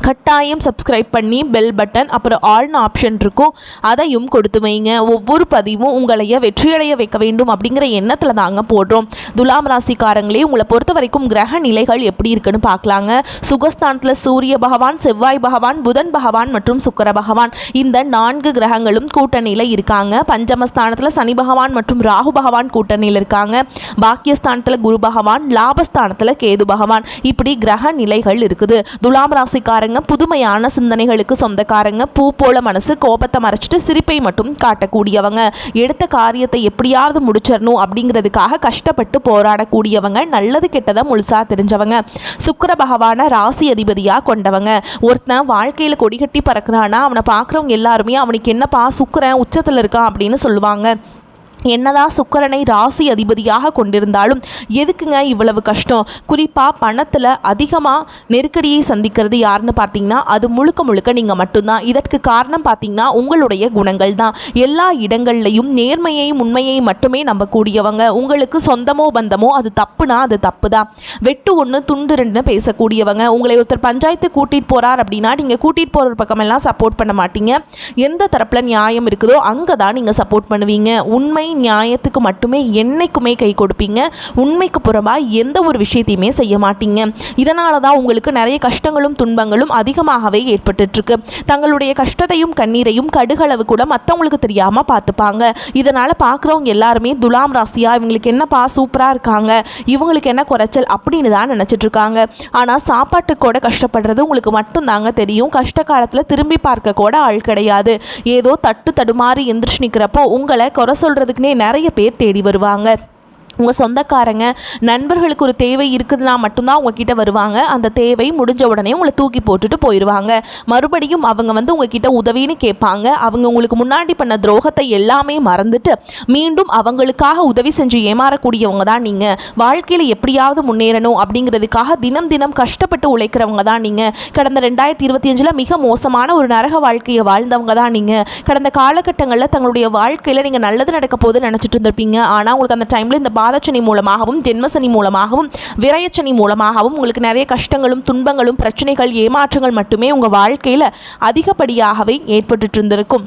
கட்டாயம் சப்ஸ்கிரைப் பண்ணி bell button அப்புறம் ஆல்னு ஆப்ஷன் இருக்கும். அதையும் கொடுத்து வைங்க. ஒவ்வொரு பதிவும் உங்களைய வெற்றியடைய வைக்க வேண்டும் அப்படிங்கிற எண்ணத்தில் தாங்க போடுறோம். துலாம் ராசிக்காரங்களே உங்களை பொறுத்த வரைக்கும் கிரக நிலைகள் எப்படி இருக்குன்னு பார்க்கலாங்க. சுகஸ்தானத்தில் சூரிய பகவான் செவ்வாய் பகவான் புதன் பகவான் மற்றும் சுக்கர பகவான். இந்த நான்கு கிரகங்களும் கூட்டணியில் இருக்காங்க. பஞ்சமஸ்தானத்தில் சனி பகவான் மற்றும் ராகு பகவான் கூட்டணியில் இருக்காங்க. பாக்கியஸ்தானத்தில் குரு பகவான் லாபஸ்தானத்தில் கேது பகவான். இப்படி கிரக நிலைகள் இருக்குது. துலாம் ராசிக்கார சொந்தக்காரங்க புதுமையான சிந்தனைகளுக்கு சொந்தக்காரங்க. பூ போல மனசு கோபத்தை மறைச்சிட்டு சிரிப்பை மட்டும் காட்டக்கூடியவங்க. எடுத்த காரியத்தை எப்படியாவது முடிச்சிடணும் அப்படிங்கிறதுக்காக கஷ்டப்பட்டு போராடக்கூடியவங்க. நல்லது கெட்டதை முழுசா தெரிஞ்சவங்க. சுக்கர பகவான ராசி அதிபதியாக கொண்டவங்க. ஒருத்தன் வாழ்க்கையில் கொடிகட்டி பறக்கிறானா அவனை பார்க்குறவங்க எல்லாருமே அவனுக்கு என்னப்பா சுக்கரன் உச்சத்தில் இருக்கான் அப்படின்னு சொல்லுவாங்க. என்னதான் சுக்கரனை ராசி அதிபதியாக கொண்டிருந்தாலும் எதுக்குங்க இவ்வளவு கஷ்டம்? குறிப்பாக பணத்தில் அதிகமாக நெருக்கடியை சந்திக்கிறது யாருன்னு பார்த்தீங்கன்னா அது முழுக்க முழுக்க நீங்கள் மட்டும்தான். இதற்கு காரணம் பார்த்தீங்கன்னா உங்களுடைய குணங்கள் தான். எல்லா இடங்கள்லையும் நேர்மையை உண்மையை மட்டுமே நம்பக்கூடியவங்க. உங்களுக்கு சொந்தமோ பந்தமோ அது தப்புனா அது தப்பு தான் வெட்டு ஒன்று துண்டு ரெண்டுன்னு பேசக்கூடியவங்க. உங்களை ஒருத்தர் பஞ்சாயத்து கூட்டிகிட்டு போகிறார் அப்படின்னா நீங்கள் கூட்டிகிட்டு போகிற பக்கமெல்லாம் சப்போர்ட் பண்ண மாட்டீங்க. எந்த தரப்பில் நியாயம் இருக்குதோ அங்கே தான் நீங்கள் சப்போர்ட் பண்ணுவீங்க. உண்மை நியாயத்துக்கு மட்டுமே என்னைக்குமே கை கொடுப்பீங்க. உண்மைக்கு புறம்பாக எந்த ஒரு விஷயத்தையுமே செய்ய மாட்டீங்க. இதனால தான் உங்களுக்கு நிறைய கஷ்டங்களும் துன்பங்களும் அதிகமாகவே ஏற்பட்டுருக்கு தங்களுடைய கஷ்டத்தையும் கண்ணீரையும் கடுகளவு கூட மற்றவங்களுக்கு தெரியாமல் பார்த்துப்பாங்க இதனால் பார்க்குறவங்க எல்லாருமே துலாம் ராசியா இவங்களுக்கு என்னப்பா சூப்பராக இருக்காங்க. இவங்களுக்கு என்ன குறைச்சல் அப்படின்னு தான் நினச்சிட்டு இருக்காங்க ஆனால் சாப்பாட்டுக்கூட கூட கஷ்டப்படுறது உங்களுக்கு மட்டும்தாங்க தெரியும். கஷ்ட காலத்தில் திரும்பி பார்க்க கூட ஆள் கிடையாது. ஏதோ தட்டு தடுமாறி எந்திரிச்சு நிற்கிறப்போ உங்களை குறை சொல்கிறதுக்கு உடனே நிறைய பேர் தேடி வருவாங்க. உங்கள் சொந்தக்காரங்க நண்பர்களுக்கு ஒரு தேவை இருக்குதுன்னா மட்டும்தான் உங்ககிட்ட வருவாங்க. அந்த தேவை முடிஞ்ச உடனே உங்களை தூக்கி போட்டுட்டு போயிடுவாங்க மறுபடியும் அவங்க வந்து உங்ககிட்ட உதவின்னு கேட்பாங்க. அவங்க உங்களுக்கு முன்னாடி பண்ண துரோகத்தை எல்லாமே மறந்துட்டு மீண்டும் அவங்களுக்காக உதவி செஞ்சு ஏமாறக்கூடியவங்க தான் நீங்கள் வாழ்க்கையில் எப்படியாவது முன்னேறணும் அப்படிங்கிறதுக்காக தினம் தினம் கஷ்டப்பட்டு உழைக்கிறவங்க தான் நீங்கள் கடந்த ரெண்டாயிரத்தி இருபத்தி அஞ்சில் மிக மோசமான ஒரு நரக வாழ்க்கையை வாழ்ந்தவங்க தான் நீங்கள் கடந்த காலகட்டங்களில் தங்களுடைய வாழ்க்கையில் நீங்கள் நல்லது நடக்க போது நினச்சிட்டு இருந்திருப்பீங்க. ஆனால் உங்களுக்கு அந்த டைமில் இந்த பாதச்சனி மூலமாகவும் ஜென்மசனி மூலமாகவும் விரயச்சனி மூலமாகவும் உங்களுக்கு நிறைய கஷ்டங்களும் துன்பங்களும் பிரச்சனைகள் ஏமாற்றங்கள் மட்டுமே உங்கள் வாழ்க்கையில் அதிகப்படியாகவே ஏற்பட்டு இருந்திருக்கும்.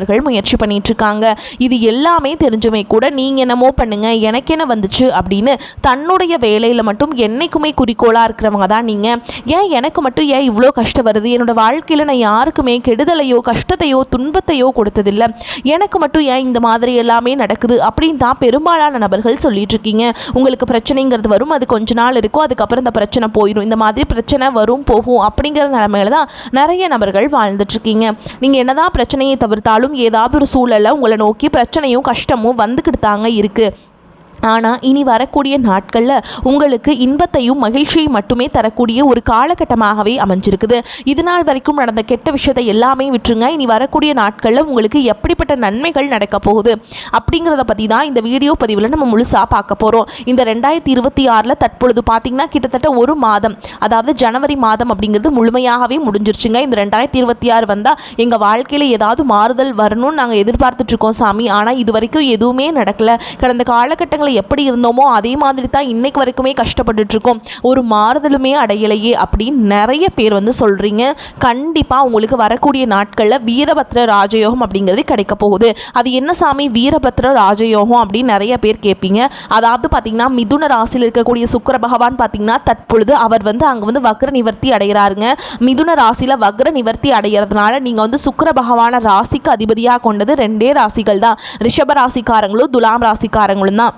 நபர்கள் முயற்சி பண்ணிட்டு இருக்காங்க இது எல்லாமே தெரிஞ்சுமே கூட நீங்கள் என்னமோ பண்ணுங்க எனக்கு என்ன வந்துச்சு அப்படின்னு தன்னுடைய வேலையில் மட்டும் என்னைக்குமே குறிக்கோளாக இருக்கிறவங்க தான் நீங்கள் ஏன் எனக்கு மட்டும் ஏன் இவ்வளோ கஷ்டம் வருது? என்னோட வாழ்க்கையில் நான் யாருக்குமே கெடுதலையோ கஷ்டத்தையோ துன்பத்தையோ கொடுத்ததில்லை. எனக்கு மட்டும் ஏன் இந்த மாதிரி எல்லாமே நடக்குது அப்படின்னு தான் பெரும்பாலான நபர்கள் சொல்லிட்டு இருக்கீங்க உங்களுக்கு பிரச்சனைங்கிறது வரும் அது கொஞ்ச நாள் இருக்கும் அதுக்கப்புறம் இந்த பிரச்சனை போயிடும் இந்த மாதிரி பிரச்சனை வரும் போகும் அப்படிங்கிற நிலமையில தான் நிறைய நபர்கள் வாழ்ந்துட்டு இருக்கீங்க நீங்கள் என்னதான் பிரச்சனையை தவிர்த்தாலும் ஏதாவது ஒரு சூழலில் உங்களை நோக்கி பிரச்சனையும் கஷ்டமும் வந்துக்கிட்டு தாங்க இருக்குது ஆனால் இனி வரக்கூடிய நாட்களில் உங்களுக்கு இன்பத்தையும் மகிழ்ச்சியையும் மட்டுமே தரக்கூடிய ஒரு காலகட்டமாகவே அமைஞ்சிருக்குது. இது நாள் வரைக்கும் நடந்த கெட்ட விஷயத்தை எல்லாமே விட்டுருங்க. இனி வரக்கூடிய நாட்களில் உங்களுக்கு எப்படிப்பட்ட நன்மைகள் நடக்க போகுது அப்படிங்கிறத பற்றி தான் இந்த வீடியோ பதிவில் நம்ம முழுசாக பார்க்க போகிறோம் இந்த ரெண்டாயிரத்தி இருபத்தி ஆறில் தற்பொழுது பார்த்திங்கன்னா கிட்டத்தட்ட ஒரு மாதம் அதாவது ஜனவரி மாதம் அப்படிங்கிறது முழுமையாகவே முடிஞ்சிருச்சுங்க. இந்த ரெண்டாயிரத்தி இருபத்தி ஆறு வந்தால் எங்கள் வாழ்க்கையில் ஏதாவது மாறுதல் வரணும்னு நாங்கள் எதிர்பார்த்துட்ருக்கோம் சாமி. ஆனால் இது வரைக்கும் எதுவுமே நடக்கலை. கடந்த காலகட்டங்களில் எப்படி இருந்தோமோ அதே மாதிரி தான் இன்னைக்கு வரைக்குமே கஷ்டப்பட்டுட்டு இருக்கோம் ஒரு மாறுதலுமே அடையலையே அப்படின்னு நிறைய பேர் வந்து சொல்கிறீங்க கண்டிப்பாக உங்களுக்கு வரக்கூடிய நாட்களில் வீரபத்ர ராஜயோகம் அப்படிங்கிறது கிடைக்க போகுது. அது என்ன சாமி? வீரபத்ர ராஜயோகம் அப்படின்னு நிறைய பேர் கேட்பீங்க. அதாவது பார்த்தீங்கன்னா மிதுன ராசியில் இருக்கக்கூடிய சுக்கர பகவான் பார்த்தீங்கன்னா தற்பொழுது அவர் வந்து அங்கே வந்து வக்ர நிவர்த்தி அடைகிறாருங்க. மிதுன ராசியில் வக்ர நிவர்த்தி அடைகிறதுனால நீங்கள் வந்து சுக்கர பகவான ராசிக்கு அதிபதியாக கொண்டது ரெண்டே ராசிகள் தான் ரிஷப ராசிக்காரங்களும் துலாம் ராசிக்காரங்களும் தான்.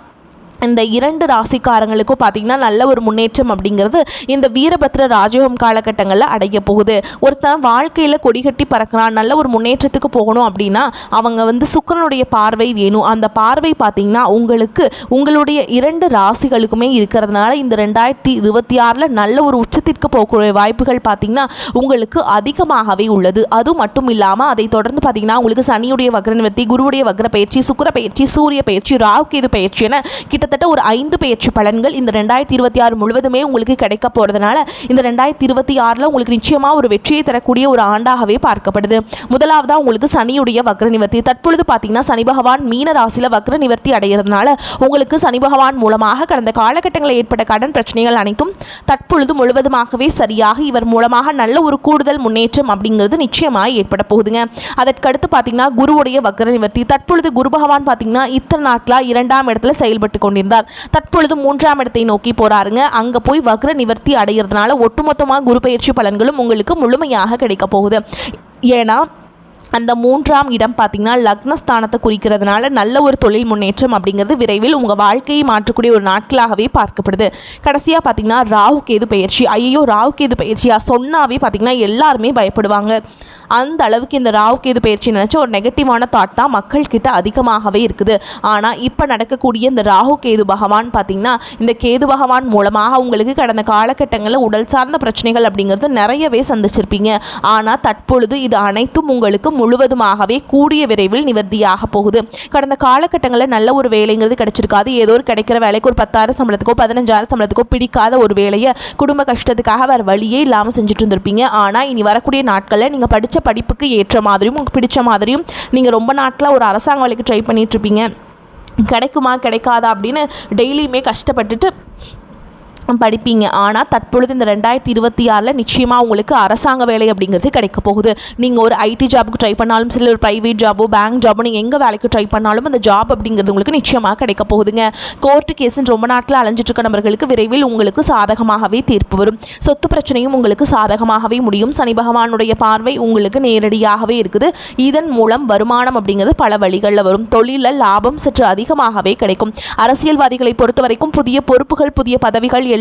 இந்த இரண்டு ராசிக்காரங்களுக்கும் பார்த்தீங்கன்னா நல்ல ஒரு முன்னேற்றம் அப்படிங்கிறது இந்த வீரபத்ர ராஜயோகம் காலகட்டங்களில் அடைய போகுது. ஒருத்தன் வாழ்க்கையில் கொடிகட்டி பறக்கிறான் நல்ல ஒரு முன்னேற்றத்துக்கு போகணும் அப்படின்னா அவங்க வந்து சுக்கரனுடைய பார்வை வேணும். அந்த பார்வை பார்த்தீங்கன்னா உங்களுக்கு உங்களுடைய இரண்டு ராசிகளுக்குமே இருக்கிறதுனால இந்த ரெண்டாயிரத்தி இருபத்தி ஆறில் நல்ல ஒரு உச்சத்திற்கு போகக்கூடிய வாய்ப்புகள் பார்த்தீங்கன்னா உங்களுக்கு அதிகமாகவே உள்ளது. அது மட்டும் இல்லாமல் அதை தொடர்ந்து பார்த்தீங்கன்னா உங்களுக்கு சனியுடைய வக்ர நிவர்த்தி குருவுடைய வக்ர பயிற்சி சுக்கர பயிற்சி சூரிய பயிற்சி ராகு கேது பயிற்சி என கிட்டத்தட்ட கிட்டத்தட்ட ஒரு ஐந்து பயிற்சி பலன்கள் இந்த ரெண்டாயிரத்தி இருபத்தி ஆறு முழுவதுமே உங்களுக்கு கிடைக்க போகிறதுனால இந்த ரெண்டாயிரத்தி இருபத்தி ஆறில் உங்களுக்கு நிச்சயமாக ஒரு வெற்றியை தரக்கூடிய ஒரு ஆண்டாகவே பார்க்கப்படுது. முதலாவதாக உங்களுக்கு சனியுடைய வக்ர நிவர்த்தி தற்பொழுது பார்த்தீங்கன்னா சனி பகவான் மீன ராசியில் வக்ர நிவர்த்தி அடைகிறதுனால உங்களுக்கு சனி பகவான் மூலமாக கடந்த காலகட்டங்களில் ஏற்பட்ட கடன் பிரச்சனைகள் அனைத்தும் தற்பொழுது முழுவதுமாகவே சரியாக இவர் மூலமாக நல்ல ஒரு கூடுதல் முன்னேற்றம் அப்படிங்கிறது நிச்சயமாக ஏற்பட போகுதுங்க. அதற்கடுத்து பார்த்தீங்கன்னா குருவுடைய வக்ர நிவர்த்தி தற்பொழுது குரு பகவான் பார்த்தீங்கன்னா இத்தனை நாட்களாக இரண்டாம் இடத்துல செயல்பட்டு கொண்டிருந்தார். தற்பொழுது மூன்றாம் இடத்தை நோக்கி போறாருங்க. அங்க போய் வக்ர நிவர்த்தி அடைகிறதுனால ஒட்டுமொத்தமாக குரு பயிற்சி பலன்களும் உங்களுக்கு முழுமையாக கிடைக்க போகுது. ஏன்னா அந்த மூன்றாம் இடம் பார்த்திங்கன்னா லக்னஸ்தானத்தை குறிக்கிறதுனால நல்ல ஒரு தொழில் முன்னேற்றம் அப்படிங்கிறது விரைவில் உங்கள் வாழ்க்கையை மாற்றக்கூடிய ஒரு நாட்களாகவே பார்க்கப்படுது. கடைசியாக பார்த்திங்கன்னா ராகு கேது பயிற்சி. ஐயோ ராகு கேது பயிற்சியாக சொன்னாவே பார்த்திங்கன்னா எல்லாருமே பயப்படுவாங்க. அந்த அளவுக்கு இந்த ராகு கேது பயிற்சி நினச்ச ஒரு நெகட்டிவான தாட் தான் மக்கள்கிட்ட அதிகமாகவே இருக்குது. ஆனால் இப்போ நடக்கக்கூடிய இந்த ராகு கேது பகவான் பார்த்திங்கன்னா இந்த கேது பகவான் மூலமாக உங்களுக்கு கடந்த காலகட்டங்களில் உடல் சார்ந்த பிரச்சனைகள் அப்படிங்கிறது நிறையவே சந்திச்சிருப்பீங்க. ஆனால் தற்பொழுது இது அனைத்தும் உங்களுக்கு முழுவதுமாகவே கூடிய விரைவில் நிவர்த்தியாக போகுது. கடந்த காலகட்டங்களில் நல்ல ஒரு வேலைங்கிறது கிடைச்சிருக்காது. ஏதோ ஒரு கிடைக்கிற வேலைக்கு ஒரு பத்தாயிரம் சம்பளத்துக்கோ பதினஞ்சாயிரம் சம்பளத்துக்கோ பிடிக்காத ஒரு வேலையை குடும்ப கஷ்டத்துக்காக வேறு வழியே இல்லாமல் செஞ்சுட்டு இருந்திருப்பீங்க ஆனால் இனி வரக்கூடிய நாட்களில் நீங்கள் படித்த படிப்புக்கு ஏற்ற மாதிரியும் உங்களுக்கு பிடிச்ச மாதிரியும் நீங்கள் ரொம்ப நாட்களாக ஒரு அரசாங்க வேலைக்கு ட்ரை பண்ணிட்டு இருப்பீங்க கிடைக்குமா கிடைக்காதா அப்படின்னு டெய்லியுமே கஷ்டப்பட்டுட்டு படிப்பீங்க. ஆனால் தற்பொழுது இந்த ரெண்டாயிரத்தி இருபத்தி ஆறில் நிச்சயமாக உங்களுக்கு அரசாங்க வேலை அப்படிங்கிறது கிடைக்க போகுது. நீங்கள் ஒரு ஐடி ஜாபுக்கு ட்ரை பண்ணாலும் சரி ஒரு ப்ரைவேட் ஜாபோ பேங்க் ஜாபோ நீங்கள் எங்கே வேலைக்கு ட்ரை பண்ணாலும் அந்த ஜாப் அப்படிங்கிறது உங்களுக்கு நிச்சயமாக கிடைக்க போகுதுங்க. கோர்ட்டு கேஸுன்னு ரொம்ப நாட்டில் அலைஞ்சிட்டு இருக்க நபர்களுக்கு விரைவில் உங்களுக்கு சாதகமாகவே தீர்ப்பு வரும். சொத்து பிரச்சனையும் உங்களுக்கு சாதகமாகவே முடியும். சனி பகவானுடைய பார்வை உங்களுக்கு நேரடியாகவே இருக்குது. இதன் மூலம் வருமானம் அப்படிங்கிறது பல வழிகளில் வரும். தொழிலில் லாபம் சற்று அதிகமாகவே கிடைக்கும். அரசியல்வாதிகளை பொறுத்த வரைக்கும் புதிய பொறுப்புகள் புதிய பதவிகள்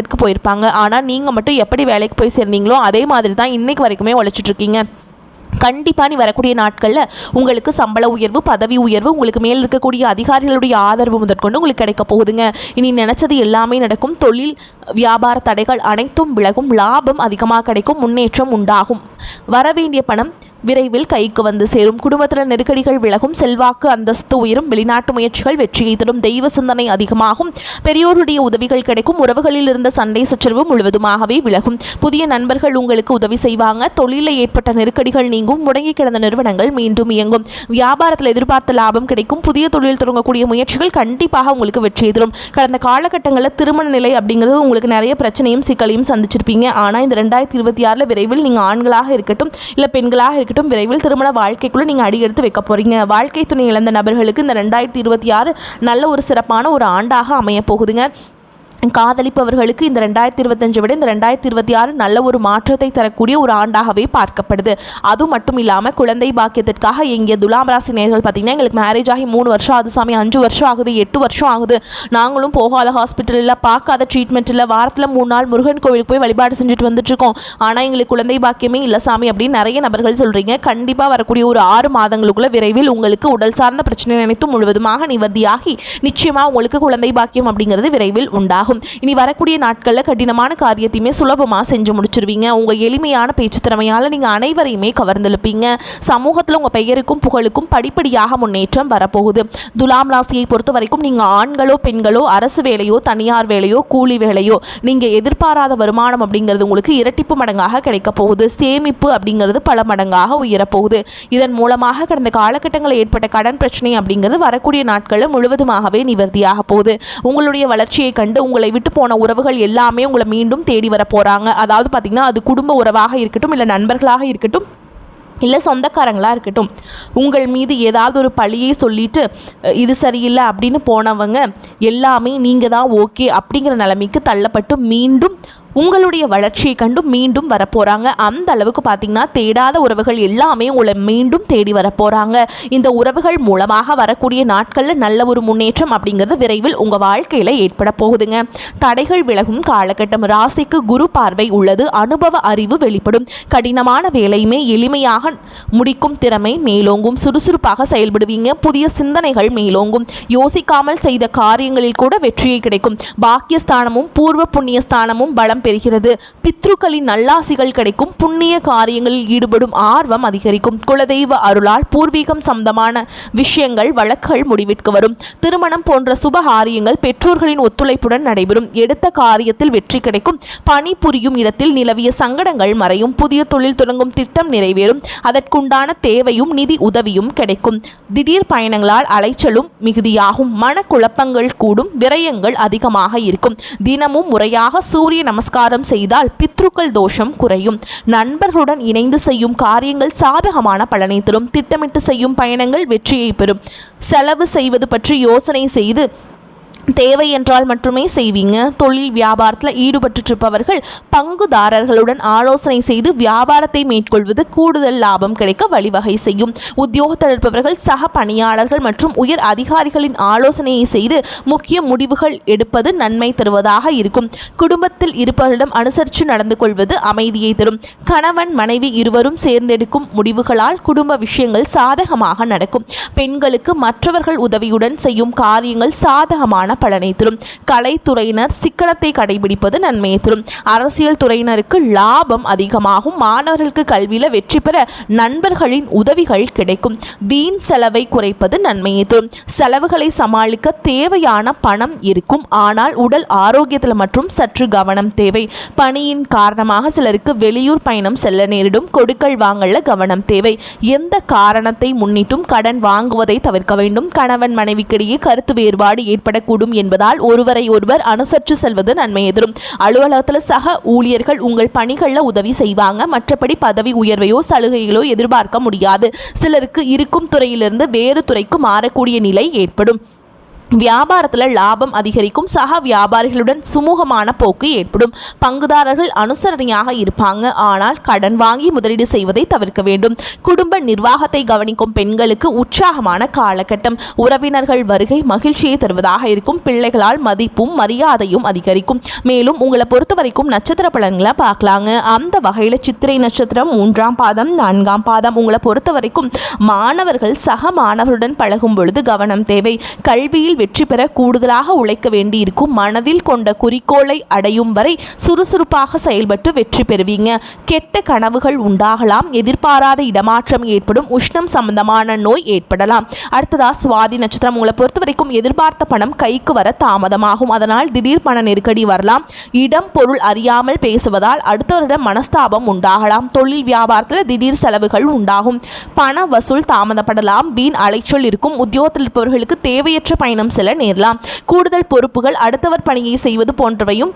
முன்னேற்றத்திற்கு போயிருப்பாங்க. ஆனால் நீங்கள் மட்டும் எப்படி வேலைக்கு போய் சேர்ந்தீங்களோ அதே மாதிரி தான் இன்றைக்கு வரைக்குமே உழைச்சிட்ருக்கீங்க. கண்டிப்பாக நீ வரக்கூடிய நாட்களில் உங்களுக்கு சம்பள உயர்வு பதவி உயர்வு உங்களுக்கு மேல் இருக்கக்கூடிய அதிகாரிகளுடைய ஆதரவு முதற்கொண்டு உங்களுக்கு கிடைக்க போகுதுங்க. இனி நினச்சது எல்லாமே நடக்கும். தொழில் வியாபார தடைகள் அனைத்தும் விலகும். லாபம் அதிகமாக கிடைக்கும். முன்னேற்றம் உண்டாகும். வரவேண்டிய பணம் விரைவில் கைக்கு வந்து சேரும். குடும்பத்தில் நெருக்கடிகள் விலகும். செல்வாக்கு அந்தஸ்து உயரும். வெளிநாட்டு முயற்சிகள் வெற்றியை தரும். தெய்வ சிந்தனை அதிகமாகும். பெரியோருடைய உதவிகள் கிடைக்கும். உறவுகளில் இருந்த சண்டை சச்சரவு முழுவதுமாகவே விலகும். புதிய நண்பர்கள் உங்களுக்கு உதவி செய்வாங்க. தொழிலில் ஏற்பட்ட நெருக்கடிகள் நீங்கும். முடங்கி கிடந்த நிறுவனங்கள் மீண்டும் இயங்கும். வியாபாரத்தில் எதிர்பார்த்த லாபம் கிடைக்கும். புதிய தொழில் தொடங்கக்கூடிய முயற்சிகள் கண்டிப்பாக உங்களுக்கு வெற்றியை தரும். கடந்த காலகட்டங்களில் திருமண நிலை அப்படிங்கிறது உங்களுக்கு நிறைய பிரச்சனையும் சிக்கலையும் சந்திச்சிருப்பீங்க. ஆனால் இந்த ரெண்டாயிரத்தி இருபத்தி ஆறில் விரைவில் நீங்கள் ஆண்களாக இருக்கட்டும் இல்லை பெண்களாக இருக்கட்டும் இருக்கட்டும் விரைவில் திருமண வாழ்க்கைக்குள்ளே நீங்கள் அடியெடுத்து வைக்க போகிறீங்க வாழ்க்கை துணை இழந்த நபர்களுக்கு இந்த ரெண்டாயிரத்தி இருபத்தி ஆறு நல்ல ஒரு சிறப்பான ஒரு ஆண்டாக அமைய போகுதுங்க. காதலிப்பவர்களுக்கு இந்த ரெண்டாயிரத்தி இருபத்தஞ்சை விட இந்த ரெண்டாயிரத்தி இருபத்தி ஆறு நல்ல ஒரு மாற்றத்தை தரக்கூடிய ஒரு ஆண்டாகவே பார்க்கப்படுது. அது மட்டும் இல்லாமல் குழந்தை பாக்கியத்திற்காக இங்கே துலாம் ராசி நேர்கள் பார்த்தீங்கன்னா எங்களுக்கு மேரேஜ் ஆகி மூணு வருஷம் ஆகுது சாமி. அஞ்சு வருஷம் ஆகுது எட்டு வருஷம் ஆகுது. நாங்களும் போகாத ஹாஸ்பிட்டலில் பார்க்காத ட்ரீட்மெண்ட்டில் வாரத்தில் மூணு நாள் முருகன் கோவிலுக்கு போய் வழிபாடு செஞ்சுட்டு வந்துட்டுருக்கோம். ஆனால் எங்களுக்கு குழந்தை பாக்கியமே இல்லை சாமி அப்படின்னு நிறைய நபர்கள் சொல்கிறீங்க கண்டிப்பாக வரக்கூடிய ஒரு ஆறு மாதங்களுக்குள்ள விரைவில் உங்களுக்கு உடல் சார்ந்த பிரச்சனை நினைத்து முழுவதுமாக நிவர்த்தியாகி நிச்சயமாக உங்களுக்கு குழந்தை பாக்கியம் அப்படிங்கிறது விரைவில் உண்டாகும். இனி வரக்கூடிய நாட்களில் கடினமான காரியத்தையுமே சுலபமாக செஞ்சு முடிச்சிருவீங்க. உங்கள் எளிமையான பேச்சு திறமையால் நீங்கள் அனைவரையுமே கவர்ந்தெழுப்பீங்க. சமூகத்தில் உங்கள் பெயருக்கும் புகழுக்கும் படிப்படியாக முன்னேற்றம் வரப்போகுது. துலாம் ராசியை பொறுத்த வரைக்கும் நீங்கள் ஆண்களோ பெண்களோ அரசு வேலையோ தனியார் வேலையோ கூலி வேலையோ நீங்கள் எதிர்பாராத வருமானம் அப்படிங்கிறது உங்களுக்கு இரட்டிப்பு மடங்காக கிடைக்க போகுது. சேமிப்பு அப்படிங்கிறது பல மடங்காக உயரப்போகுது. இதன் மூலமாக கடந்த காலகட்டங்களில் ஏற்பட்ட கடன் பிரச்சனை அப்படிங்கிறது வரக்கூடிய நாட்களில் முழுவதுமாகவே நிவர்த்தியாக போகுது. உங்களுடைய வளர்ச்சியை கண்டு உங்கள் விட்டு போன உறவுகள் எல்லாமே உங்களை மீண்டும் தேடி வர போகிறாங்க அதாவது பார்த்திங்கன்னா அது குடும்ப உறவாக இருக்கட்டும் இல்லை நண்பர்களாக இருக்கட்டும் இல்லை சொந்தக்காரங்களாக இருக்கட்டும் உங்கள் மீது ஏதாவது ஒரு பழியை சொல்லிட்டு இது சரியில்லை அப்படின்னு போனவங்க எல்லாமே நீங்கள் தான் ஓகே அப்படிங்கிற நிலைமைக்கு தள்ளப்பட்டு மீண்டும் உங்களுடைய வளர்ச்சியை கண்டு மீண்டும் வரப்போகிறாங்க அந்த அளவுக்கு பார்த்தீங்கன்னா தேடாத உறவுகள் எல்லாமே உங்களை மீண்டும் தேடி வரப்போகிறாங்க இந்த உறவுகள் மூலமாக வரக்கூடிய நாட்களில் நல்ல ஒரு முன்னேற்றம் அப்படிங்கிறது விரைவில் உங்கள் வாழ்க்கையில் ஏற்பட போகுதுங்க. தடைகள் விலகும் காலகட்டம். ராசிக்கு குரு பார்வை உள்ளது. அனுபவ அறிவு வெளிப்படும். கடினமான வேலையுமே எளிமையாக முடிக்கும் திறமை மேலோங்கும். சுறுசுறுப்பாக செயல்படுவீங்க. புதிய சிந்தனைகள் மேலோங்கும். யோசிக்காமல் செய்த காரியங்களில் கூட வெற்றியை கிடைக்கும். பாக்கியஸ்தானமும் பூர்வ புண்ணியஸ்தானமும் பலம் பெறுகிறது. பித்ருக்களின் நல்லாசிகள் கிடைக்கும். புண்ணிய காரியங்களில் ஈடுபடும் ஆர்வம் அதிகரிக்கும். குலதெய்வ அருளால் பூர்வீகம் சம்பந்தமான விஷயங்கள் வழக்குகள் முடிவிற்கு வரும். திருமணம் போன்ற சுப காரியங்கள் பெற்றோர்களின் ஒத்துழைப்புடன் நடைபெறும். எடுத்த காரியத்தில் வெற்றி கிடைக்கும். பணி புரியும் இடத்தில் நிலவிய சங்கடங்கள் மறையும். புதிய தொழில் தொடங்கும் திட்டம் நிறைவேறும். அதற்குண்டான தேவையும் நிதி உதவியும் கிடைக்கும். திடீர் பயணங்களால் அலைச்சலும் மிகுதியாகும். மனக்குழப்பங்கள் கூடும். விரயங்கள் அதிகமாக இருக்கும். தினமும் முறையாக சூரிய நமஸ்காரம் செய்தால் பித்ருக்கள் தோஷம் குறையும். நண்பர்களுடன் இணைந்து செய்யும் காரியங்கள் சாதகமான பலனை தரும். திட்டமிட்டு செய்யும் பயணங்கள் வெற்றியை பெறும். செலவு செய்வது பற்றி யோசனை செய்து தேவை என்றால் மட்டுமே செய்வீங்க. தொழில் வியாபாரத்தில் ஈடுபட்டுருப்பவர்கள் பங்குதாரர்களுடன் ஆலோசனை செய்து வியாபாரத்தை மேற்கொள்வது கூடுதல் லாபம் கிடைக்க வழிவகை செய்யும். உத்தியோகத்தில் இருப்பவர்கள் சக பணியாளர்கள் மற்றும் உயர் அதிகாரிகளின் ஆலோசனையை செய்து முக்கிய முடிவுகள் எடுப்பது நன்மை தருவதாக இருக்கும். குடும்பத்தில் இருப்பவரிடம் அனுசரித்து நடந்து கொள்வது அமைதியை தரும். கணவன் மனைவி இருவரும் சேர்ந்தெடுக்கும் முடிவுகளால் குடும்ப விஷயங்கள் சாதகமாக நடக்கும். பெண்களுக்கு மற்றவர்கள் உதவியுடன் செய்யும் காரியங்கள் சாதகமான பலனை தரும் கலைத்துறையினர் சிக்கனத்தை கடைபிடிப்பது நன்மையை தரும் அரசியல் துறையினருக்கு லாபம் அதிகமாகும். மாணவர்களுக்கு கல்வியில் வெற்றி பெற நண்பர்களின் உதவிகள் கிடைக்கும். வீண் செலவை குறைப்பது நன்மையை தரும் செலவுகளை சமாளிக்க தேவையான பணம் இருக்கும். ஆனால் உடல் ஆரோக்கியத்தில் மற்றும் சற்று கவனம் தேவை. பணியின் காரணமாக சிலருக்கு வெளியூர் பயணம் செல்ல நேரிடும். கொடுக்கல் வாங்கல கவனம் தேவை. எந்த காரணத்தை முன்னிட்டும் கடன் வாங்குவதை தவிர்க்க வேண்டும். கணவன் மனைவிக்கிடையே கருத்து வேறுபாடு ஏற்படக்கூடும். என்பதால் ஒருவரை ஒருவர் அனுசரித்து செல்வது நன்மை எதிரும். அலுவலகத்தில் சக ஊழியர்கள் உங்கள் பணிகளில் உதவி செய்வாங்க. மற்றபடி பதவி உயர்வையோ சலுகைகளோ எதிர்பார்க்க முடியாது. சிலருக்கு இருக்கும் துறையிலிருந்து வேறு துறைக்கு மாறக்கூடிய நிலை ஏற்படும். வியாபாரத்தில் லாபம் அதிகரிக்கும். சக வியாபாரிகளுடன் சுமூகமான போக்கு ஏற்படும். பங்குதாரர்கள் அனுசரணையாக இருப்பாங்க. ஆனால் கடன் வாங்கி முதலீடு செய்வதை தவிர்க்க வேண்டும். குடும்ப நிர்வாகத்தை கவனிக்கும் பெண்களுக்கு உற்சாகமான காலகட்டம். உறவினர்கள் வருகை மகிழ்ச்சியை தருவதாக இருக்கும். பிள்ளைகளால் மதிப்பும் மரியாதையும் அதிகரிக்கும். மேலும் உங்களை பொறுத்த வரைக்கும் நட்சத்திர பலன்களை பார்க்கலாங்க. அந்த வகையில் சித்திரை நட்சத்திரம் மூன்றாம் பாதம் நான்காம் பாதம் உங்களை பொறுத்த வரைக்கும் மாணவர்கள் சக மாணவருடன் பழகும் பொழுது கவனம் தேவை. கல்வியில் வெற்றி பெற கூடுதலாக உழைக்க வேண்டியிருக்கும் மனதில் கொண்ட குறிக்கோளை அடையும் வரை சுறுசுறுப்பாக செயல்பட்டு வெற்றி பெறுவீங்க. கெட்ட கனவுகள் உண்டாகலாம். எதிர்பாராத இடமாற்றம் ஏற்படும். உஷ்ணம் சம்பந்தமான நோய் ஏற்படலாம். அடுத்ததா சுவாதி நட்சத்திரம். உங்களை பொறுத்த வரைக்கும் எதிர்பார்த்த பணம் கைக்கு வர தாமதமாகும். அதனால் திடீர் பண நெருக்கடி வரலாம். இடம் பொருள் அறியாமல் பேசுவதால் அடுத்தவரிடம் மனஸ்தாபம் உண்டாகலாம். தொழில் வியாபாரத்தில் திடீர் செலவுகள் உண்டாகும். பண வசூல் தாமதப்படலாம். வீண் அலைச்சொல் இருக்கும். உத்தியோகத்தில் இருப்பவர்களுக்கு தேவையற்ற பயணம் செல்ல நேரலாம். கூடுதல் பொறுப்புகள் அடுத்தவர் பணியை செய்வது போன்றவையும்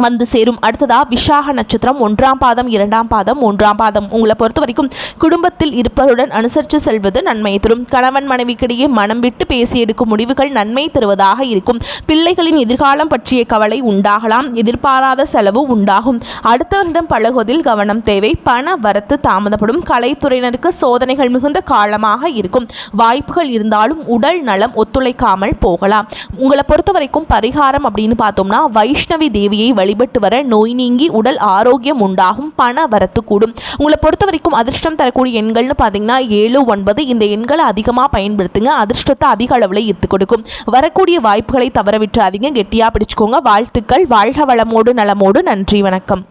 வந்து சேரும். அடுத்ததா விசாக நட்சத்திரம் ஒன்றாம் பாதம் இரண்டாம் பாதம் மூன்றாம் பாதம். உங்களை பொறுத்த வரைக்கும் குடும்பத்தில் இருப்பவருடன் அனுசரித்து செல்வது நன்மையை தரும். கணவன் மனைவிக்கிடையே மனம் விட்டு பேசி எடுக்கும் முடிவுகள் நன்மை தருவதாக இருக்கும். பிள்ளைகளின் எதிர்காலம் பற்றிய கவலை உண்டாகலாம். எதிர்பாராத செலவு உண்டாகும். அடுத்தவரிடம் பழகுவதில் கவனம் தேவை. பண வரத்து தாமதப்படும். கலைத்துறையினருக்கு சோதனைகள் மிகுந்த காலமாக இருக்கும். வாய்ப்புகள் இருந்தாலும் உடல் நலம் ஒத்துழைக்காமல் போகலாம். உங்களை பொறுத்த வரைக்கும் பரிகாரம் அப்படின்னு பார்த்தோம்னா வைஷ்ணவி தேவியை வழி வழிபட்டு வர நோய் நீங்கி உடல் ஆரோக்கியம் உண்டாகும் பண வரத்து கூடும். உங்களை பொறுத்த வரைக்கும் அதிர்ஷ்டம் தரக்கூடிய எண்கள்னு பார்த்தீங்கன்னா ஏழு ஒன்பது. இந்த எண்களை அதிகமாக பயன்படுத்துங்க. அதிர்ஷ்டத்தை அதிக அளவில் ஈர்த்து கொடுக்கும். வரக்கூடிய வாய்ப்புகளை தவற விட்டுறாதீங்க. கெட்டியாக பிடிச்சுக்கோங்க. வாழ்த்துக்கள். வாழ்க வளமோடு நலமோடு. நன்றி. வணக்கம்.